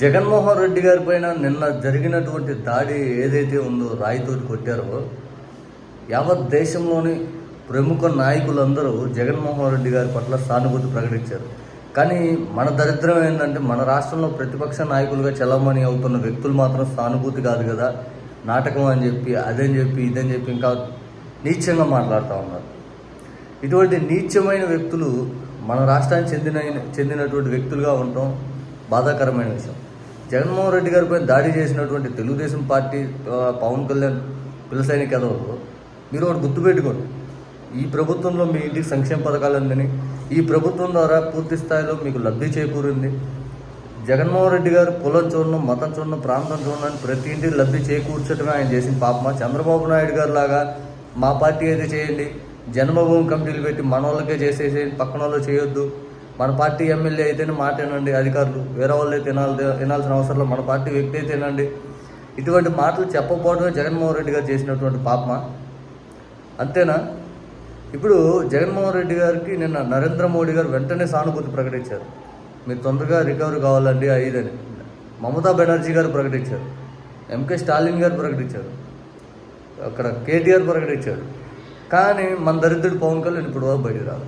జగన్మోహన్ రెడ్డి గారి పైన నిన్న జరిగినటువంటి దాడి ఏదైతే ఉందో రాయితోటి కొట్టారో యావత్ దేశంలోని ప్రముఖ నాయకులందరూ జగన్మోహన్ రెడ్డి గారి పట్ల సానుభూతి ప్రకటించారు. కానీ మన దరిద్రం ఏంటంటే మన రాష్ట్రంలో ప్రతిపక్ష నాయకులుగా చలామణి అవుతున్న వ్యక్తులు మాత్రం సానుభూతి కాదు కదా నాటకం అని చెప్పి అదని చెప్పి ఇదని చెప్పి ఇంకా నీచంగా మాట్లాడుతూ ఉన్నారు. ఇటువంటి నీచమైన వ్యక్తులు మన రాష్ట్రానికి చెందిన చెందినటువంటి వ్యక్తులుగా ఉండటం బాధాకరమైన విషయం. జగన్మోహన్ రెడ్డి గారిపై దాడి చేసినటువంటి తెలుగుదేశం పార్టీ పవన్ కళ్యాణ్ పిలసైన కథలు మీరు ఒకటి గుర్తుపెట్టుకోండి ఈ ప్రభుత్వంలో మీ ఇంటికి సంక్షేమ పథకాలు అందని ఈ ప్రభుత్వం ద్వారా పూర్తి స్థాయిలో మీకు లబ్ధి చేకూరింది. జగన్మోహన్ రెడ్డి గారు కులం చూడడం మతం చూడడం ప్రాంతం చూడడం ప్రతి ఇంటికి లబ్ధి చేకూర్చడమే ఆయన చేసిన పాపమా చంద్రబాబు నాయుడు గారు లాగా మా పార్టీ అయితే చేయండి. జన్మభూమి కమిటీలు పెట్టి మన వాళ్ళకే చేసేసేయండి పక్కన వాళ్ళు చేయొద్దు. మన పార్టీ ఎమ్మెల్యే అయితేనే మాటేనండి అధికారులు. వేరే వాళ్ళే తినాలి తినాల్సిన అవసరం మన పార్టీ వ్యక్తి అయితే తినండి. ఇటువంటి మాటలు చెప్పకపోవడమే జగన్మోహన్ రెడ్డి గారు చేసినటువంటి పాపమా? అంతేనా? ఇప్పుడు జగన్మోహన్ రెడ్డి గారికి నిన్న నరేంద్ర మోడీ గారు వెంటనే సానుభూతి ప్రకటించారు. మీరు తొందరగా రికవరీ కావాలండి ఐదని. మమతా బెనర్జీ గారు ప్రకటించారు. ఎంకే స్టాలిన్ గారు ప్రకటించారు. అక్కడ కేటీఆర్ ప్రకటించాడు కానీ మన దరిద్రుడు పవన్ కళ్యాణ్ ఇప్పుడు వరకు బయట రాదు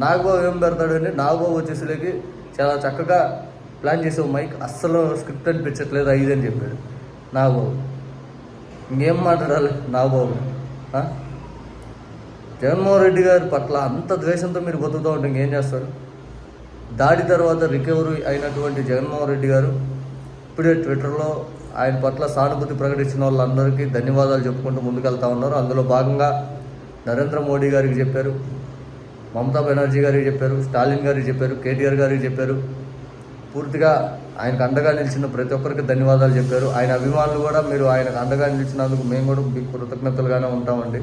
నాగబాబు ఏం పెడతాడంటే నాగబాబు వచ్చేసరికి చాలా చక్కగా ప్లాన్ చేసావు మైక్ అస్సలు స్క్రిప్ట్ అనిపించట్లేదు ఐదని చెప్పాడు. నాగబాబు ఇంకేం మాట్లాడాలి? నాగబాబు జగన్మోహన్ రెడ్డి గారి పట్ల అంత ద్వేషంతో మీరు బతుకుతూ ఉంటే ఇంకేం చేస్తారు? దాడి తర్వాత రికవరీ అయినటువంటి జగన్మోహన్ రెడ్డి గారు ఇప్పుడే ట్విట్టర్లో ఆయన పట్ల సానుభూతి ప్రకటించిన వాళ్ళందరికీ ధన్యవాదాలు చెప్పుకుంటూ ముందుకెళ్తా ఉన్నారు. అందులో భాగంగా నరేంద్ర మోడీ గారికి చెప్పారు మమతా బెనర్జీ గారికి చెప్పారు స్టాలిన్ గారికి చెప్పారు కేటీఆర్ గారికి చెప్పారు. పూర్తిగా ఆయనకు అండగా నిలిచిన ప్రతి ఒక్కరికి ధన్యవాదాలు చెప్పారు. ఆయన అభిమానులు కూడా మీరు ఆయనకు అండగా నిలిచినందుకు మేము కూడా మీకు కృతజ్ఞతలుగానే ఉంటామండి.